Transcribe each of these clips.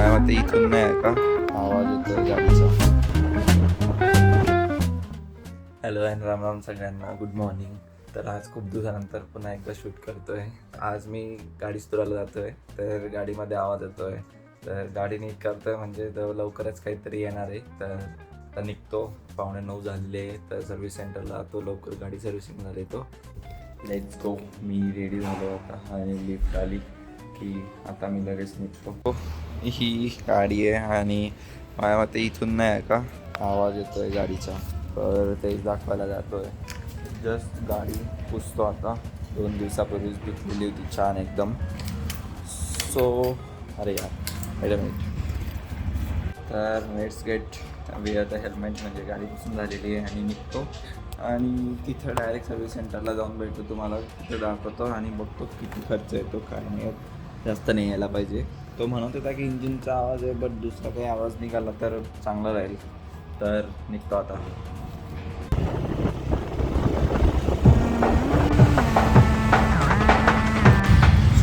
मते इथून नाही आहे का? आवाज गाडीचा. हॅलो अँड राम राम सगळ्यांना. गुड मॉर्निंग तर आज खूप दिवसानंतर पुन्हा एकदा शूट करतोय. आज मी गाडी सुरायला जातोय. तर गाडीमध्ये आवाज येतोय. तर गाडी नीट करतोय म्हणजे तर लवकरच काहीतरी येणार आहे. तर आता निघतो. पावणे नऊ झालेले आहे, तर सर्व्हिस सेंटरला तो लवकर गाडी सर्व्हिसिंगला देतो. लेट्स गो मी रेडी झालो आता. आणि लिफ्ट आली. की आता मी लगेच निघतो. ही गाडी आहे आणि माझ्या मते इथून नाही आहे का? आवाज येतो आहे गाडीचा. तर ते दाखवायला जातो आहे जस्ट गाडी पुसतो आता. दोन दिवसापूर्वीच धुतलेली होती छान एकदम. सो अरे यार वेट मिनिट तर नेट्स गेट मी आता हेल्मेट म्हणजे गाडी पुसून झालेली आहे आणि निघतो. आणि तिथं डायरेक्ट सर्व्हिस सेंटरला जाऊन भेटतो तुम्हाला. तिथं दाखवतो आणि बघतो किती खर्च येतो काय नाही येत. जास्त नाही यायला पाहिजे. तो म्हणत होता की इंजिनचा आवाज आहे बट दुसरा काही आवाज निघाला तर चांगला राहील. तर निघतो आता.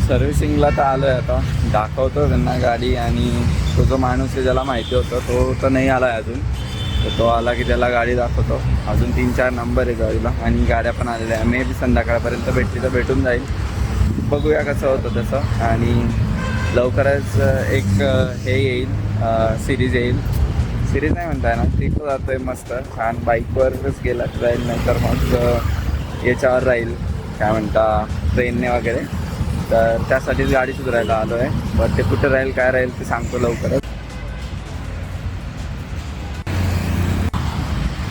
सर्व्हिसिंगला तर आलो आहे आता. दाखवतो त्यांना गाडी आणि तो जो माणूस आहे ज्याला माहिती होतं तो तर नाही आला आहे अजून. तर तो आला की त्याला गाडी दाखवतो. अजून तीन चार नंबर आहे गाडीला आणि गाड्या पण आलेल्या आहे मे बी संध्याकाळपर्यंत भेटली तर भेटून जाईल. बघूया कसं होतं तसं. आणि लवकरच एक हे येईल सिरीज येईल. सिरीज नाही म्हणताय ना ट्रिप जातो आहे मस्त. छान बाईकवरच गेला राहील नाहीतर मग याच्यावर राहील. काय म्हणता ट्रेनने वगैरे. तर त्यासाठीच गाडी सुधारायला आलो आहे बट ते कुठं राहील काय राहील ते सांगतो लवकरच.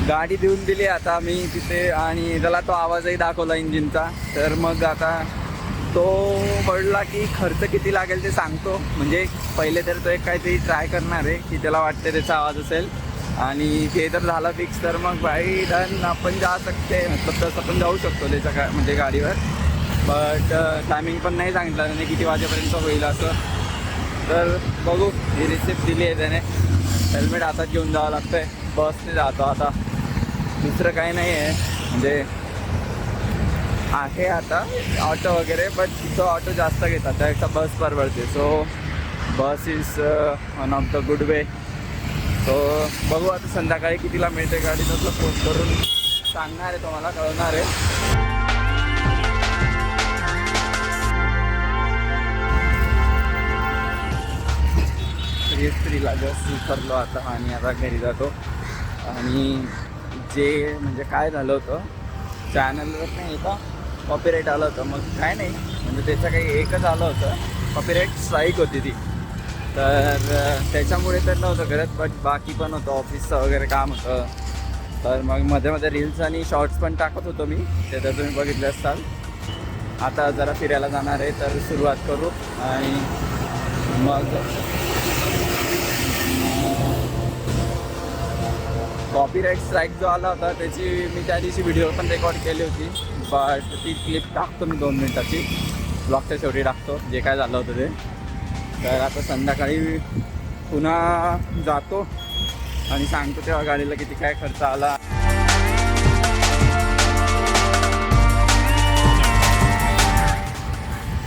गाडी देऊन दिली आता मी तिथे आणि त्याला तो आवाजही दाखवला इंजिनचा तर मग आता तो पडला की खर्च किती लागेल ते सांगतो. म्हणजे पहिले तर तो एक काहीतरी ट्राय करणार आहे की त्याला वाटते त्याचा आवाज असेल. आणि ते जर झालं फिक्स तर मग बाई डन आपण जा सकते. मतलब तसं आपण जाऊ शकतो त्याच्या का म्हणजे गाडीवर. बट टायमिंग पण नाही सांगितलं त्याने किती वाजेपर्यंत होईल असं. तर बघू ही रिसिप्ट दिली आहे त्याने. हेल्मेट हातात घेऊन जावं लागतं आहे बसने जातो आता. दुसरं काही नाही आहे म्हणजे आहे आता ऑटो वगैरे बट तो ऑटो जास्त घेतात. त्यापेक्षा बस परवडते. So bus is one of the good way so बघू आता संध्याकाळी कितीला मिळते गाडी. तसं फोन करून सांगणार आहे तुम्हाला कळवणार आहे. स्त्रीला जस्ट उतरलो आता आणि आता घरी जातो. आणि जे म्हणजे काय झालं होतं चॅनलवर नाही का कॉपीराईट आलं होतं. मग काय नाही. म्हणजे त्याचं काही एकच आलं होतं. कॉपीराईट स्ट्राईक होती ती. तर त्याच्यामुळे तर नव्हतं करत बट बाकी पण होतं. ऑफिसचं वगैरे काम होतं. तर मग मध्ये मध्ये रील्स आणि शॉर्ट्स पण टाकत होतो मी. ते तर तुम्ही बघितले असाल आता जरा फिरायला जाणार आहे तर सुरुवात करू. आणि मग कॉपीराईट स्ट्राईक जो आला होता त्याची मी त्या दिवशी व्हिडिओ पण रेकॉर्ड केली होती. बट ती क्लिप टाकतो मी दोन मिनटाची. ब्लॉगच्या शेवटी टाकतो जे काय झालं होतं ते. तर आता संध्याकाळी पुन्हा जातो आणि सांगतो तेव्हा गाडीला किती काय खर्च आला.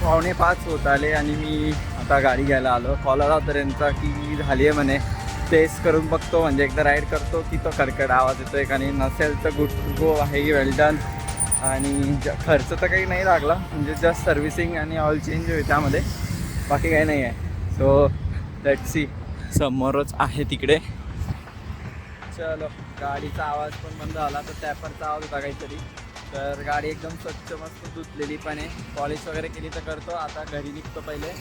पावणे पाच होत आले आणि मी आता गाडी घ्यायला आलो. कॉल आला होता त्यांचा की झाली आहे म्हणे. टेस्ट करून बघतो म्हणजे एकदा राईड करतो की तो कडकड आवाज येतो एक आणि नसेल तर गुड गो आहे वेल डन आणि ज- खर्च तर काही नाही लागला. म्हणजे जस्ट सर्व्हिसिंग आणि ऑल चेंज होईल त्यामध्ये. बाकी काही नाही आहे. सो लेट सी समोरच आहे तिकडे. चलो गाडीचा आवाज पण बंद झाला तर टॅपरचा आवाज होता काहीतरी. तर गाडी एकदम स्वच्छ मस्त धुतलेली पण आहे. पॉलिश वगैरे केली तर करतो. आता घरी निघतो पहिले.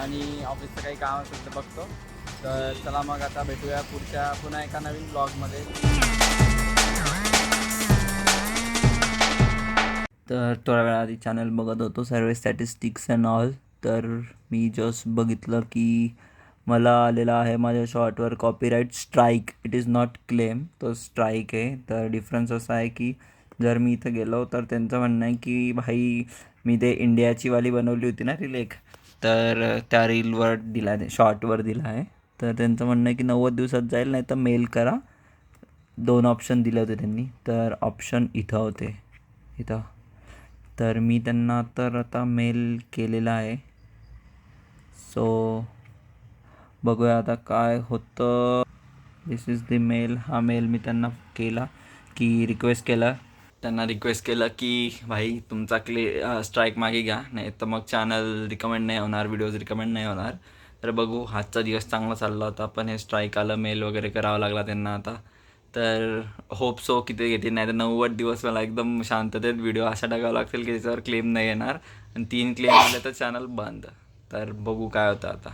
आणि ऑफिसचं काही काम असेल तर बघतो. तर चला मग आता भेटूया पुढच्या पुन्हा एका नवीन ब्लॉगमध्ये तर थोड्या वेळा आधी चॅनल बघत होतो सर्व स्टॅटिस्टिक्स अँड ऑल तर मी जस्ट बघितलं की मला आलेला आहे माझ्या शॉर्टवर copyright strike it is not claim तो स्ट्राईक आहे. तर डिफरन्स असा आहे की जर मी इथं गेलो तर त्यांचं म्हणणं आहे की भाई मी ते इंडियाची वाली बनवली होती ना रील एक. तर त्या रीलवर दिला आहे शॉर्टवर दिला आहे. तर त्यांचं म्हणणं आहे की नव्वद दिवसात जाईल नाही तर मेल करा. दोन ऑप्शन दिले होते त्यांनी. तर ऑप्शन इथं होते. इथं. तर मी त्यांना तर आता मेल केलेला आहे. सो बघूया आता काय होतं. दिस इज द मेल हा मेल मी त्यांना केला की रिक्वेस्ट केला. त्यांना रिक्वेस्ट केलं की भाई तुमचा क्ले स्ट्राईक मागे घ्या. नाही तर मग चॅनल रिकमेंड नाही होणार व्हिडिओज रिकमेंड नाही होणार. तर बघू आजचा दिवस चांगला चालला होता पण हे स्ट्राईक आलं मेल वगैरे करावा लागला त्यांना आता. तर होप सो किती घेतील नाही तर नव्वद दिवस मला एकदम शांततेत व्हिडिओ अशा टाकावा लागतील की त्याच्यावर क्लेम नाही येणार. आणि तीन क्लेम आले तर चॅनल बंद. तर बघू काय होतं आता.